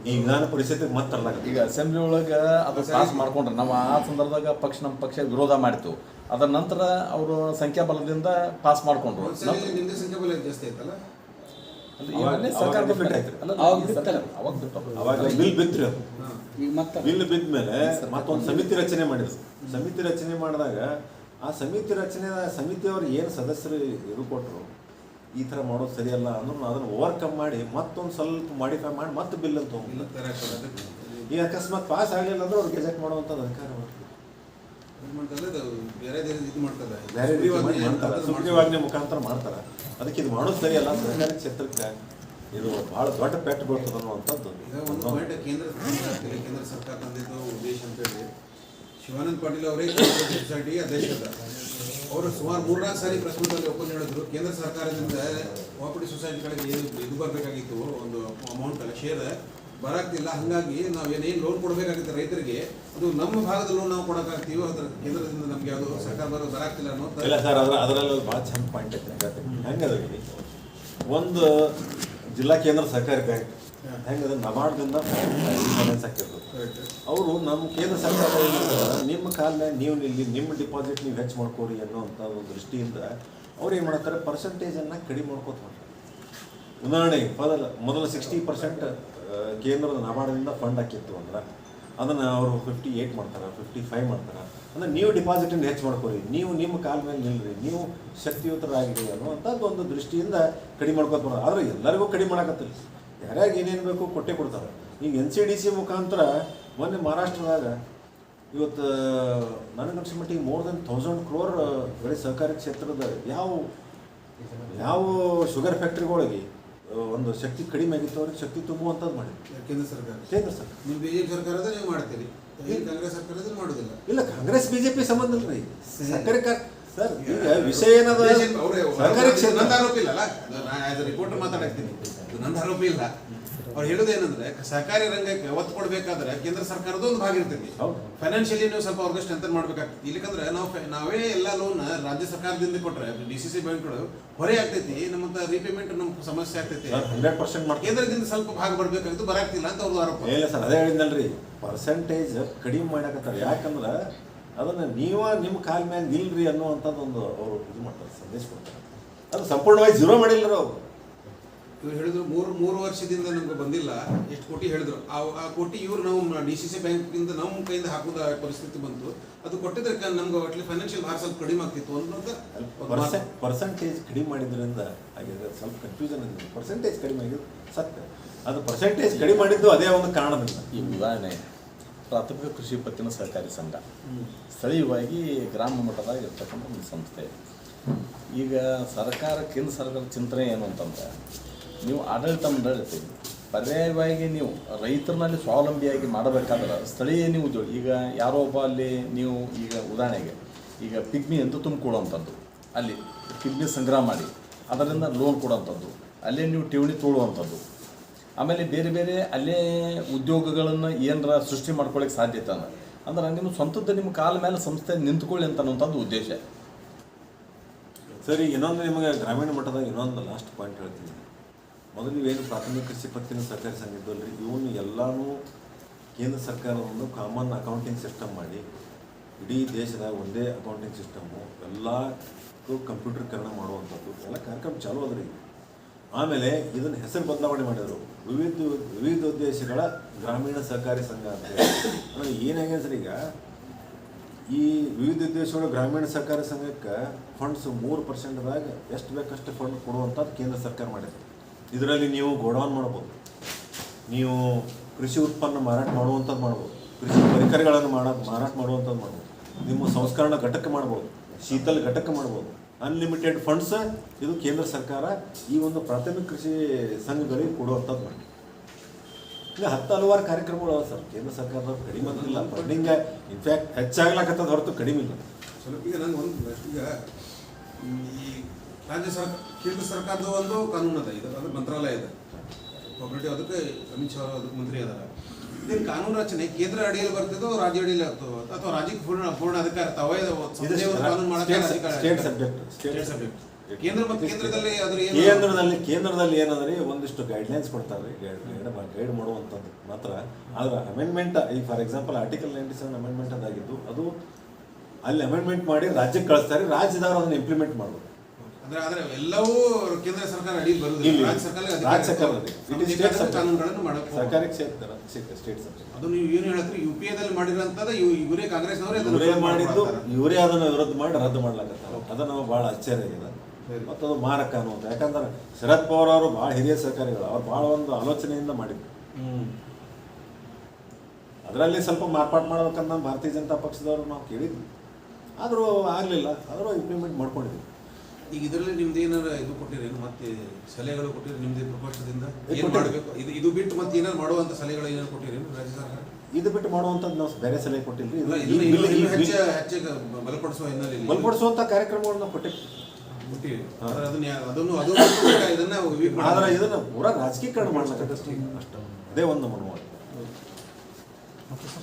ಈ ವಿಧಾನ ಪರಿಷತ್ತಿಗೆ ಮತ್ತೆ ಈಗ ಅಸೆಂಬ್ಲಿ ಒಳಗೆ ಅದು ಪಾಸ್ ಮಾಡ್ಕೊಂಡ್ರೆ ನಾವು ಆ ಸಂದರ್ಭದಾಗ ಪಕ್ಷ ನಮ್ಮ ಪಕ್ಷ ವಿರೋಧ ಮಾಡಿತು ಅದರ ನಂತರ ಅವರು ಸಂಖ್ಯಾಬಲದಿಂದ ಪಾಸ್ ಮಾಡ್ಕೊಂಡ್ರು. ಸರ್ಕಾರ ಬಿಲ್ ಹಾಂ ಈಗ ಮತ್ತೆ ಬಿಲ್ ಬಿದ್ದ ಮೇಲೆ ಮತ್ತೊಂದು ಸಮಿತಿ ರಚನೆ ಮಾಡಿದ್ರು. ಸಮಿತಿ ರಚನೆ ಮಾಡಿದಾಗ ಆ ಸಮಿತಿ ರಚನೆ ಸಮಿತಿಯವರು ಏನು ಸದಸ್ಯರು ಇದು ಕೊಟ್ಟರು ಈ ಥರ ಮಾಡೋದು ಸರಿಯಲ್ಲ ಅಂದ್ರೆ ಅದನ್ನು ಓವರ್ಕಮ್ ಮಾಡಿ ಮತ್ತೊಂದು ಸ್ವಲ್ಪ ಮಾಡಿಫೈ ಮಾಡಿ ಮತ್ತೆ ಬಿಲ್ ಅಂತ ಈಗ ಅಕಸ್ಮಾತ್ ಪಾಸ್ ಆಗಲಿಲ್ಲ ಅಂದ್ರೆ ಅವ್ರು ಗೆಜೆಟ್ ಮಾಡುವಂತ ಅಧಿಕಾರ ಬೇರೆ ಸುಗ್ರೀವಾಜ್ಞೆ ಮುಖಾಂತರ ಮಾಡ್ತಾರೆ. ಅದಕ್ಕೆ ಇದು ಮಾಡೋದು ಸರಿಯಲ್ಲ ಸರ್ಕಾರಿ ಕ್ಷೇತ್ರಕ್ಕೆ ಇದು ಬಹಳ ದೊಡ್ಡ ಪೆಟ್ಟು ಬರ್ತದೆ ಅನ್ನುವಂಥದ್ದು. ಒಂದು ಪಾಯಿಂಟ್ ಕೇಂದ್ರ ಕೇಂದ್ರ ಸರ್ಕಾರ ತಂದಿದ್ದು ಉದ್ದೇಶ ಅಂತೇಳಿ ಶಿವಾನಂದ ಪಾಟೀಲ್ ಅವರೇ ಸೊಸೈಟಿ ಅಧ್ಯಕ್ಷದ ಅವರು ಸುಮಾರು ಮೂರ್ನಾಲ್ಕು ಸಾರಿ ಪ್ರೆಸ್ ಮೀಟಲ್ಲಿ ಒಪ್ಪಂದ ಹೇಳಿದ್ರು ಕೇಂದ್ರ ಸರ್ಕಾರದಿಂದ ಕೋಆಪರೇಟಿವ್ ಸೊಸೈಟಿಗಳಿಗೆ ಏನು ಇದು ಬರಬೇಕಾಗಿತ್ತು ಒಂದು ಅಮೌಂಟ್ ಶೇರ್ ಬರಾಗ್ತಿಲ್ಲ. ಹಾಗಾಗಿ ನಾವು ಏನೇನು ಲೋನ್ ಕೊಡಬೇಕಾಗಿತ್ತು ರೈತರಿಗೆ ಅದು ನಮ್ಮ ಭಾಗದ ಲೋನ್ ನಾವು ಕೊಡೋಕಾಗ್ತೀವೋ ಅದ್ರ ಕೇಂದ್ರದಿಂದ ನಮ್ಗೆ ಯಾವುದು ಸರ್ಕಾರ ಬರೋದು ಬರಾಗ್ತಿಲ್ಲ ಅನ್ನೋ ಇಲ್ಲ ಸರ್ ಅದ್ರ ಅದರಲ್ಲಿ ಭಾಳ ಚಂದ ಪಾಯಿಂಟ್ ಐತೆ. ಹೆಂಗದ ಒಂದು ಜಿಲ್ಲಾ ಕೇಂದ್ರ ಸಹಕಾರಿ ಬ್ಯಾಂಕ್. ಹೆಂಗದ ನಬಾರ್ಡ್ದಿಂದ ಫೈನಾನ್ಸ್ ಹಾಕಿರ್ತದೆ ಅವರು ನಮ್ಮ ಕೇಂದ್ರ ಸರ್ಕಾರ ನಿಮ್ಮ ಕಾಲ ನೀವು ಇಲ್ಲಿ ನಿಮ್ಮ ಡಿಪಾಸಿಟ್ ನೀವು ಹೆಚ್ಚು ಮಾಡ್ಕೋರಿ ಅನ್ನೋಂಥ ಒಂದು ದೃಷ್ಟಿಯಿಂದ ಅವ್ರು ಏನು ಮಾಡ್ತಾರೆ ಪರ್ಸೆಂಟೇಜನ್ನು ಕಡಿಮೆ ಮಾಡ್ಕೋತ ಮಾಡ್ತಾರೆ ಉದಾಹರಣೆಗೆ ಮೊದಲ ಮೊದಲ ಸಿಕ್ಸ್ಟಿ ಪರ್ಸೆಂಟ್ ಕೇಂದ್ರದ ನಬಾರ್ಡ್ದಿಂದ ಫಂಡ್ ಹಾಕಿತ್ತು ಅಂದ್ರೆ ಅದನ್ನು ಅವರು ಫಿಫ್ಟಿ ಏಯ್ಟ್ ಮಾಡ್ತಾರೆ ಫಿಫ್ಟಿ ಫೈವ್ ಮಾಡ್ತಾರೆ. ಅಂದರೆ ನೀವು ಡಿಪಾಸಿಟನ್ನು ಹೆಚ್ಚು ಮಾಡ್ಕೊರಿ ನೀವು ನಿಮ್ಮ ಕಾಲ ಮೇಲೆ ನಿಲ್ರಿ. ನೀವು ಶಕ್ತಿಯುತರಾಗಿರಿ ಅನ್ನುವಂಥದ್ದು ಒಂದು ದೃಷ್ಟಿಯಿಂದ ಕಡಿಮೆ ಮಾಡ್ಕೊತ ಬರೋದು. ಆದರೆ ಎಲ್ಲರಿಗೂ ಕಡಿಮೆ ಮಾಡಕತ್ತಿಲ್ಲ ಯಾರ್ಯಾಗ ಏನೇನು ಬೇಕು ಕೊಟ್ಟೇ ಕೊಡ್ತಾರೆ. ಈಗ ಎನ್ ಸಿ ಡಿ ಸಿ ಮುಖಾಂತರ ಮೊನ್ನೆ ಮಹಾರಾಷ್ಟ್ರದಾಗ ಇವತ್ತು ನನಗೆ ಅನ್ಸೋ ಮಟ್ಟಿಗೆ ಮೋರ್ ದೆನ್ ಥೌಸಂಡ್ ಕ್ರೋರ್ ಬರೀ ಸಹಕಾರಿ ಕ್ಷೇತ್ರದ ಯಾವ ಯಾವ ಶುಗರ್ ಫ್ಯಾಕ್ಟ್ರಿಗಳಿಗೆ ಒಂದು ಶಕ್ತಿ ಕಡಿಮೆ ಆಗಿತ್ತು. ಅವ್ರಿಗೆ ಶಕ್ತಿ ತುಂಬುವಂಥದ್ದು ಮಾಡಿ ಕೇಂದ್ರ ಸರ್ಕಾರ. ಕೇಂದ್ರ ಸರ್ಕಾರ. ಜೆ ಪಿ ಸರ್ಕಾರದ ನೀವು ಮಾಡ್ತೀರಿ. ಕಾಂಗ್ರೆಸ್ ಸರ್ಕಾರ ಮಾಡೋದಿಲ್ಲ. ಇಲ್ಲ ಕಾಂಗ್ರೆಸ್ ಬಿಜೆಪಿ ಸಂಬಂಧ ಅಲ್ರಿ ಸಕ್ಕರೆ ಕಾ ಸರ್ ಈಗ ವಿಷಯ ಏನದ? ಸಹಕಾರಿ ನಂದು ಕ್ಷೇತ್ರ. ಆರೋಪ ಇಲ್ಲ ಆಸ್ ರಿಪೋರ್ಟರ್ ಮಾತಾಡಕ್ತೀನಿ. ಇದು ನಂದು ಆರೋಪ ಇಲ್ಲ. ಅವ್ರು ಹೇಳೋದೇನಂದ್ರೆ ಸಹಕಾರಿ ರಂಗಕ್ಕೆ ಒತ್ತು ಕೊಡ್ಬೇಕಾದ್ರೆ ಕೇಂದ್ರ ಸರ್ಕಾರದ ಒಂದು ಭಾಗ ಇರ್ತೈತಿ. ಫೈನಾನ್ಷಿಯಲಿ ನೀವು ಸ್ವಲ್ಪ ಅವ್ರಿಗೆ ಸ್ಟ್ರೆಂಥನ್ ಮಾಡ್ಬೇಕಾಗ್ತದೆ ಇಲ್ಲಿಕಂದ್ರೆ ನಾವು ನಾವೇ ಎಲ್ಲ ಲೋನ್ ರಾಜ್ಯ ಸರ್ಕಾರದಿಂದ ಕೊಟ್ರೆ ಡಿ ಸಿ ಸಿ ಬ್ಯಾಂಕ್ಗಳು ಹೊರೆ ಆಗ್ತೈತಿ ನಮ್ಮಂತ ರೀಪೇಮೆಂಟ್ ನಮ್ಗೆ ಸಮಸ್ಯೆ ಆಗ್ತೈತಿ. ಹಂಡ್ರೆಡ್ ಪರ್ಸೆಂಟ್ ಕೇಂದ್ರದಿಂದ ಸ್ವಲ್ಪ ಭಾಗ ಬರ್ಬೇಕಾಗಿತ್ತು ಬರಾಗ್ತಿಲ್ಲ ಅಂತ ಅವ್ರದ್ದು ಆರೋಪ. ಇಲ್ಲ ಸರ್ ಅದೇ ಹೇಳಿದ್ನಲ್ರಿ. ಪರ್ಸೆಂಟೇಜ್ ಕಡಿಮೆ ಮಾಡಕತ್ತಾರೆ. ಯಾಕಂದ್ರೆ ಅದನ್ನ ನೀವ ನಿಮ್ಮ ಕಾಲ ಮೇಲೆ ನಿಲ್ರಿ ಅನ್ನುವಂಥದ್ದೊಂದು ಅವರು ಇದು ಮಾಡ್ತಾರೆ ಸಂದೇಶ ಕೊಡ್ತಾರೆ. ಅದು ಸಂಪೂರ್ಣವಾಗಿ ಜೀರೋ ಮಾಡಿಲ್ಲ ಅವರು. ಇವ್ರು ಹೇಳಿದ್ರು ಮೂರು ಮೂರು ವರ್ಷದಿಂದ ನಮ್ಗೆ ಬಂದಿಲ್ಲ ಎಷ್ಟು ಕೋಟಿ ಹೇಳಿದ್ರು. ಆ ಆ ಕೋಟಿ ಇವ್ರು ನಾವು ಡಿ ಸಿ ಸಿ ಬ್ಯಾಂಕಿಂದ ನಮ್ಮ ಕೈಯಿಂದ ಹಾಕೋದ ಪರಿಸ್ಥಿತಿ ಬಂತು. ಅದು ಕೊಟ್ಟಿದ್ರೆ ನಮ್ಗೆ ಅಟ್ಲಿ ಫೈನಾನ್ಷಿಯಲ್ ಭಾರ ಸ್ವಲ್ಪ ಕಡಿಮೆ ಆಗ್ತಿತ್ತು ಅನ್ನೋದು. ಪರ್ಸೆಂಟೇಜ್ ಕಡಿಮೆ ಮಾಡಿದ್ರಿಂದ ಹಾಗೆ ಸ್ವಲ್ಪ ಕನ್ಫ್ಯೂಷನ್ ಪರ್ಸೆಂಟೇಜ್ ಕಡಿಮೆ ಆಗಿದ್ದು ಸತ್ಯ. ಅದು ಪರ್ಸೆಂಟೇಜ್ ಕಡಿಮೆ ಮಾಡಿದ್ದು ಅದೇ ಒಂದು ಕಾರಣದಿಂದ. ಈ ಉದಾಹರಣೆ ಪ್ರಾಥಮಿಕ ಕೃಷಿ ಪತ್ತಿನ ಸಹಕಾರಿ ಸಂಘ. ಸ್ಥಳೀಯವಾಗಿ ಗ್ರಾಮ ಮಟ್ಟದಾಗ ಇರ್ತಕ್ಕಂಥ ಒಂದು ಸಂಸ್ಥೆ. ಈಗ ಸರ್ಕಾರ, ಕೇಂದ್ರ ಸರ್ಕಾರದ ಚಿಂತನೆ ಏನು ಅಂತಂದ್ರೆ, ನೀವು ಆಡಳಿತ ಮಂಡಳಿತೀವಿ ಪರ್ಯಾಯವಾಗಿ ನೀವು ರೈತರನ್ನಲ್ಲಿ ಸ್ವಾವಲಂಬಿಯಾಗಿ ಮಾಡಬೇಕಾದ್ರೆ ಸ್ಥಳೀಯ ನೀವು ಉದ್ಯೋಗ ಈಗ ಯಾರೋ ಒಬ್ಬ ಅಲ್ಲಿ ನೀವು ಈಗ ಉದಾಹರಣೆಗೆ, ಈಗ ಪಿಗ್ಮಿ ಅಂತ ತುಂಬಿಕೊಡುವಂಥದ್ದು ಅಲ್ಲಿ ಪಿಗ್ಮಿ ಸಂಗ್ರಹ ಮಾಡಿ, ಅದರಿಂದ ಲೋನ್ ಕೊಡುವಂಥದ್ದು. ಅಲ್ಲೇ ನೀವು ಠೇವಣಿ ತೋಳುವಂಥದ್ದು. ಆಮೇಲೆ ಬೇರೆ ಬೇರೆ ಅಲ್ಲೇ ಉದ್ಯೋಗಗಳನ್ನು ಏನರ ಸೃಷ್ಟಿ ಮಾಡ್ಕೊಳ್ಳಿಕ್ಕೆ ಸಾಧ್ಯತೆ ಅದ ಅಂದ್ರೆ ನಿಮ್ಮ ಸ್ವಂತದ್ದು ನಿಮ್ಮ ಕಾಲ ಮೇಲೆ ಸಂಸ್ಥೆ ನಿಂತ್ಕೊಳ್ಳಿ ಅಂತ ಅನ್ನೋಂಥದ್ದು ಉದ್ದೇಶ. ಸರಿ, ಇನ್ನೊಂದು ನಿಮಗೆ ಗ್ರಾಮೀಣ ಮಟ್ಟದಾಗ ಇನ್ನೊಂದು ಲಾಸ್ಟ್ ಪಾಯಿಂಟ್ ಹೇಳ್ತೀನಿ. ಮೊದಲು ಏನು ಪ್ರಾಥಮಿಕ ಕೃಷಿ ಪತ್ತಿನ ಸರ್ಕಾರಿ ಸಂಘ ಇದ್ದಲ್ರಿ ಇವನು ಎಲ್ಲಾನು ಕೇಂದ್ರ ಸರ್ಕಾರ ಒಂದು ಕಾಮನ್ ಅಕೌಂಟಿಂಗ್ ಸಿಸ್ಟಮ್ ಮಾಡಿ, ಇಡೀ ದೇಶದಾಗ ಒಂದೇ ಅಕೌಂಟಿಂಗ್ ಸಿಸ್ಟಮು ಎಲ್ಲಕ್ಕೂ ಕಂಪ್ಯೂಟರ್ಕರಣ ಮಾಡುವಂಥದ್ದು. ಎಲ್ಲ ಕಾರ್ಯಕ್ರಮ ಚಾಲೂ ಅದ್ರಿ. ಆಮೇಲೆ ಇದನ್ನು ಹೆಸರು ಬದಲಾವಣೆ ಮಾಡಿದರು. ವಿವಿಧ ವಿವಿಧ ಉದ್ದೇಶಗಳ ಗ್ರಾಮೀಣ ಸಹಕಾರಿ ಸಂಘ ಅಂತ ಹೇಳಿ. ಏನಾಗಿದೆ ಸರ್ ಈಗ ಈ ವಿವಿಧ ಉದ್ದೇಶಗಳ ಗ್ರಾಮೀಣ ಸಹಕಾರಿ ಸಂಘಕ್ಕೆ ಫಂಡ್ಸ್ ಮೂರು ಪರ್ಸೆಂಟ್ದಾಗ ಎಷ್ಟು ಬೇಕಷ್ಟು ಫಂಡ್ ಕೊಡುವಂಥದ್ದು ಕೇಂದ್ರ ಸರ್ಕಾರ ಮಾಡಿದೆ. ಇದರಲ್ಲಿ ನೀವು ಗೋಡೌನ್ ಮಾಡ್ಬೋದು. ನೀವು ಕೃಷಿ ಉತ್ಪನ್ನ ಮಾರಾಟ ಮಾಡುವಂಥದ್ದು ಮಾಡ್ಬೋದು. ಕೃಷಿ ಪರಿಕರಗಳನ್ನು ಮಾಡ, ಮಾರಾಟ ಮಾಡುವಂಥದ್ದು ಮಾಡ್ಬೋದು. ನಿಮ್ಮ ಸಂಸ್ಕರಣ ಘಟಕ ಮಾಡ್ಬೋದು. ಶೀತಲ್ ಘಟಕ ಮಾಡ್ಬೋದು. ಅನ್ಲಿಮಿಟೆಡ್ ಫಂಡ್ಸ್ ಇದು ಕೇಂದ್ರ ಸರ್ಕಾರ ಈ ಒಂದು ಪ್ರಾಥಮಿಕ ಕೃಷಿ ಸಂಘಗಳಿಗೆ ಕೊಡುವಂಥದ್ದು ಮಾಡಿ ಇನ್ನು ಹತ್ತು ಹಲವಾರು ಕಾರ್ಯಕ್ರಮಗಳು ಅವ ಸರ್. ಕೇಂದ್ರ ಸರ್ಕಾರದವ್ರು ಕಡಿಮೆ ಇಲ್ಲ ಫಂಡಿಂಗ್ ಇನ್ಫ್ಯಾಕ್ಟ್ ಹೆಚ್ಚಾಗ್ಲಾಕತ್ತದ ಹೊರತು ಕಡಿಮೆ ಇಲ್ಲ. ಈಗ ನಂಗೆ ಒಂದು ಈಗ ಈ ರಾಜ್ಯ ಸರ್ಕಾರ ಕೇಂದ್ರ ಸರ್ಕಾರದ ಒಂದು ಕಾನೂನು ಅದ ಇದು. ಅದು ಮಂತ್ರಾಲಯ ಇದೆ ಅದಕ್ಕೆ ಅಮಿತ್ ಶಾ, ಅದಕ್ಕೆ ಮಂತ್ರಿ ಅದಾರ. ಇದೇನು ಕಾನೂನು ರಚನೆ ಕೇಂದ್ರ ಅಡಿಯಲ್ಲಿ ಬರ್ತಿದೋ ರಾಜ್ಯ ಅಡಿಯಲ್ಲಿ ಆಗ್ತದೋ? ಅಥವಾ ರಾಜ್ಯಕ್ಕೆ ಪೂರ್ಣ ಪೂರ್ಣ ಅಧಿಕಾರ ತಾವೇ ಸಂಸ್ಥೆಯ ಕಾನೂನು ಮಾಡಕ್ಕೆ ಅಧಿಕಾರ ಸ್ಟೇಟ್ ಸಬ್ಜೆಕ್ಟ್ ಸ್ಟೇಟ್ ಸಬ್ಜೆಕ್ಟ್ ಕೇಂದ್ರ ಮತ್ತು ಕೇಂದ್ರದಲ್ಲಿ ಅದ್ರ ಏನು? ಕೇಂದ್ರದಲ್ಲಿ ಕೇಂದ್ರದಲ್ಲಿ ಏನಂದ್ರೆ ಒಂದಿಷ್ಟು ಗೈಡ್ಲೈನ್ಸ್ ಕೊಡ್ತಾರೆ. ಗೈಡ್ ಗೈಡ್ ಮಾಡುವಂಥದ್ದು ಮಾತ್ರ. ಆದ್ರೆ ಅಮೆಂಡ್ಮೆಂಟ್ ಈ for example article ninety seven amendment ಅದಾಗಿದ್ದು ಅದು ಅಲ್ಲಿ ಅಮೆಂಡ್ಮೆಂಟ್ ಮಾಡಿ ರಾಜ್ಯಕ್ಕೆ ಕಳಿಸ್ತಾರೆ. ರಾಜ್ಯದವರು ಅದನ್ನ ಇಂಪ್ಲಿಮೆಂಟ್ ಮಾಡ್ಬೋದು ಅಂದ್ರೆ ಆದರೆ ಎಲ್ಲವೂ ಕೇಂದ್ರ ಸರ್ಕಾರ ಅಡಿಯಲ್ಲಿ ಬರುವುದಿಲ್ಲ. ರಾಜ್ಯ ಸರ್ಕಾರ ರಾಜ್ಯ subject. ಕಾನೂನುಗಳನ್ನು ಮಾಡಕ್ಕೆ ಹೋಗ್ಬೇಕು. ಸರ್ಕಾರಕ್ಕೆ ಸೇರ್ತಾರೆ ಸ್ಟೇಟ್ ಸಬ್ಜೆಕ್ಟ್ ಅದು ನೀವು ಏನು ಹೇಳ್ತೀರಿ ಯು ಪಿ ಎದಲ್ಲಿ ಮಾಡಿರೋಂಥದ್ದು ಇವ್ ಇವರೇ ಕಾಂಗ್ರೆಸ್ನವರೇ ಅದನ್ನ ಇವರೇ ಮಾಡಿದ್ದು. ಇವರೇ ಅದನ್ನು ವಿರೋಧ ಮಾಡಿ ರದ್ದು ಮಾಡ್ಲಾಕತ್ತಾರ. ಅದು ನಮಗೆ ಭಾಳ ಆಶ್ಚರ್ಯ ಆಗಿದೆ. ಮತ್ತದು ಮಾರಕ ಅನ್ನುವಂಥ ಯಾಕಂದ್ರೆ ಶರದ್ ಪವಾರ್ ಅವರು ಭಾಳ ಹಿರಿಯ ಸರ್ಕಾರಿಗಳು. ಅವ್ರು ಭಾಳ ಒಂದು ಆಲೋಚನೆಯಿಂದ ಮಾಡಿದ್ರು. ಅದರಲ್ಲಿ ಸ್ವಲ್ಪ ಮಾರ್ಪಾಟ್ ಮಾಡ್ಬೇಕಂತ ಭಾರತೀಯ ಜನತಾ ಪಕ್ಷದವರು ನಾವು ಕೇಳಿದ್ವಿ. ಆದರೂ ಆಗಲಿಲ್ಲ. ಆದರೂ ಇಂಪ್ಲಿಮೆಂಟ್ ಮಾಡ್ಕೊಂಡಿದ್ವಿ. ಈಗ ಇದರಲ್ಲಿ ನಿಮ್ದು ಏನಾರ ಇದು ಕೊಟ್ಟಿರೇನು ಮತ್ತೆ ಸಲಹೆಗಳು ಕೊಟ್ಟಿರಿ ನಿಮ್ದು ಪ್ರಪೋಷದಿಂದ ಏನು ಮಾಡಬೇಕು? ಇದು ಇದು ಬಿಟ್ಟು ಮತ್ತೆ ಏನಾರು ಮಾಡುವಂತ ಸಲಹೆಗಳು ಏನಾರು ಕೊಟ್ಟಿರೇನು ರಾಜ್ಯ ಸರ್ಕಾರ? ಇದು ಬಿಟ್ಟು ಮಾಡುವಂಥದ್ದು ನಾವು ಬೇರೆ ಸಲಹೆ ಕೊಟ್ಟಿಲ್ರಿ. ಹೆಚ್ಚಿಗೆ ಬಲಪಡಿಸುವ ಹಿನ್ನೆಲೆಯಲ್ಲಿ ಬಲಪಡಿಸುವಂಥ ಕಾರ್ಯಕ್ರಮಗಳನ್ನ ಕೊಟ್ಟಿವಿ. ಆದ್ರೆ ಇದನ್ನ ಪೂರಾ ರಾಜಕೀಕರಣ ಮಾಡ್ಲಕತ್ತಷ್ಟೇ ಅಷ್ಟೇ. ಅದೇ ಒಂದು ಸರ್.